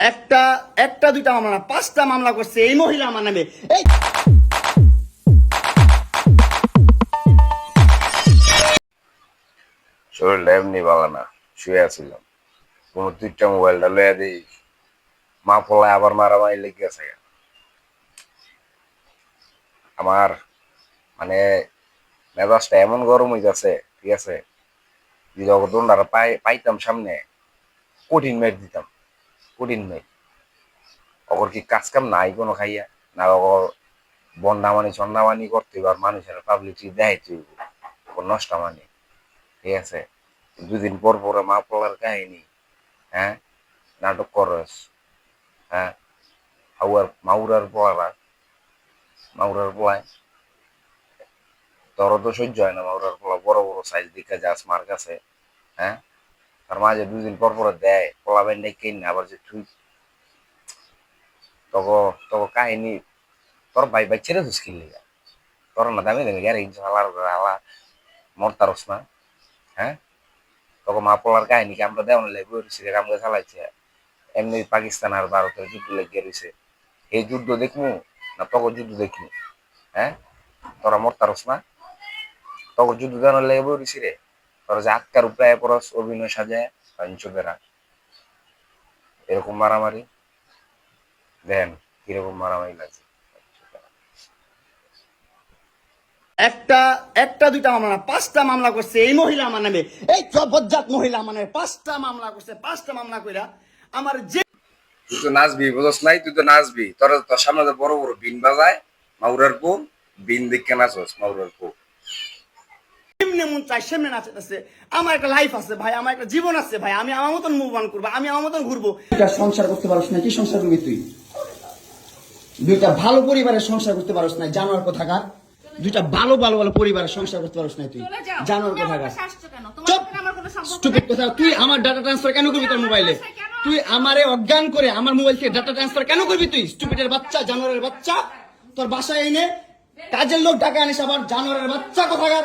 একটা একটা, দুইটা মামলা না, পাঁচটা মামলা করছে এই মহিলা আমার নামে। এই! শরীরটা এমনি ভালো না শুয়ে আছিলাম। কোনো দুইটা মোবাইলটা লইয়া দিই। মা পলায় আবার মারামারি লেগে আছে। আমার মানে মেজাজটা এমন গরম হয়ে যাচ্ছে ঠিক আছে? যদি অগদণ্ডারা পাই, পাইতাম সামনে, কঠিন মেট দিতাম। কঠিন মেট অগর কি কাজ কাম নাই কোনো খাইয়া? না অগর বন্ডামানি চন্ডামানি করতে আর মানুষের পাবলিকটি দেখাইতে হইব। নষ্ট নষ্টামানি। ঠিক আছে? দুদিন পর পরে মা পলার কাহিনী হ্যাঁ? নাটক করস হ্যাঁ? হাউয়ার মাউরার পড়া মাউরার পোলায়। তোর তো সহ্য হয় না মাউরার পোলা বড় বড় সাইজ দিকে যাস মার কাছে হ্যাঁ? তার মাঝে দুদিন পর পরে দেয় পোলা ব্যান্ডে কিনে আবার যে তুই তক তক কাহিনী, তোর ভাই ভাই ছেড়ে হুসকিল লিগা তোর না দামি দামি গাড়ি হালার হালা মরতারস না হ্যাঁ? তখন মা পোলার কাহিনী কি আমরা দেওয়ান লেগে রয়েছে আমরা চালাইছে এমনি পাকিস্তান আর ভারতের যুদ্ধ লেগে রয়েছে এই যুদ্ধ দেখমু না তখন যুদ্ধ দেখমু? হ্যাঁ? তোরা মরতারস না তখন যুদ্ধ দেওয়ার লেগে রয়েছে রে তোরা যে উপরে পরস অভিনয় সাজায় এরকম মারামারি? দেন কীরকম মারামারি লাগছে। একটা একটা দুইটা মামলা পাঁচটা মামলা করছে এই মহিলা আমার নামে। এই জবরজাত মহিলা আমার নামে। পাঁচটা মামলা করছে পাঁচটা মামলা কইরা আমার যে তুই তো নাচবি বুঝস নাই? তুই তো নাচবি। তোর তোর সামনে বড় বড় বিন বাজায় মাউরার পো বিন দেখে নাচস মাউরার পো যেমনি মন চাই সেমনি নাচতেছে আমার একটা লাইফ আছে ভাই আমার একটা জীবন আছে ভাই আমি আমার মতন মুভ অন করব আমি আমার মতন ঘুরবো। সংসার করতে পারস না কি সংসার করবি তুই? দুইটা ভালো পরিবারের সংসার করতে পারস না জানোয়ার কোথাকার দুইটা ভালো ভালো ভালো পরিবারের সংসার করতে পারস না তুই জানোয়ার কোথাকার পাশে কেন? তোমার চুপ! সাথে আমার কোনো সম্পর্ক স্টুপিড নেই। কথা তুই আমার ডাটা ট্রান্সফার কেন করবি তোর মোবাইলে তুই আমারে অজ্ঞান করে আমার মোবাইল থেকে ডাটা ট্রান্সফার কেন করবি তুই? স্টুপিডের বাচ্চা জানোয়ারের বাচ্চা তোর বাসায় এনে কাজের লোক টাকা আনিস আবার জানোয়ারের বাচ্চা কোথাকার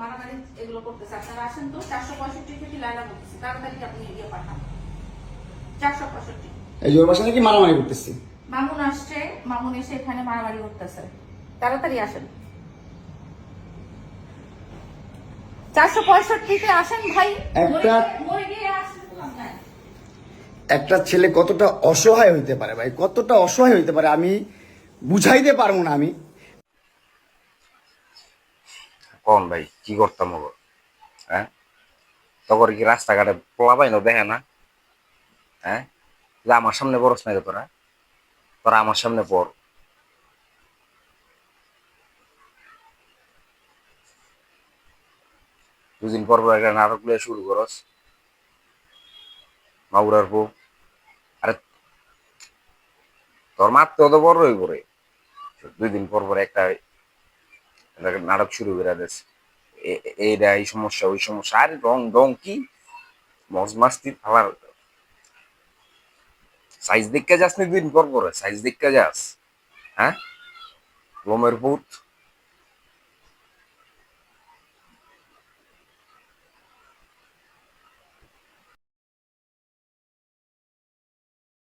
মারামারি এগুলো করতেছে। আপনারা আসেন তো, 465 থেকে লায়লা বলতেছি, তাড়াতাড়ি আপনি ইয়ে পাঠান। 465 এই যে ওর বাসা নাকি মারামারি করতেছি? মামুন আসছে মামুন এসে এখানে মারামারি করতেছে। তাড়াতাড়ি আসেন। চারশো পঁয়ষট্টিতে আসেন ভাই। একটা ছেলে কতটা অসহায় হইতে পারে ভাই? কতটা অসহায় হইতে পারে আমি বুঝাইতে পারব না আমি। কোন ভাই, কি করতাম ওগো হ্যাঁ? তখন কি রাস্তাঘাটে পোলাপাই না দেখে না? হ্যাঁ? যে আমার সামনে পড়স না তোরা? তোরা আমার সামনে পড়। দুদিন পর পর একটা নাটক লিয়ে শুরু করস। মাগুরার বউ। আরে, তোর মাত্র তো বড় হয়ে পড়ে দুই দিন পর পর একটা নাটক শুরু করে দিস এইটা এই সমস্যা, ওই সমস্যা। আর রং রং কি? মজ মাস্তি ফালার সাইজ দেখতে যাস নি দিন পর পরে, সাইজ দেখতে যাস। হ্যাঁ? লোমের পুত।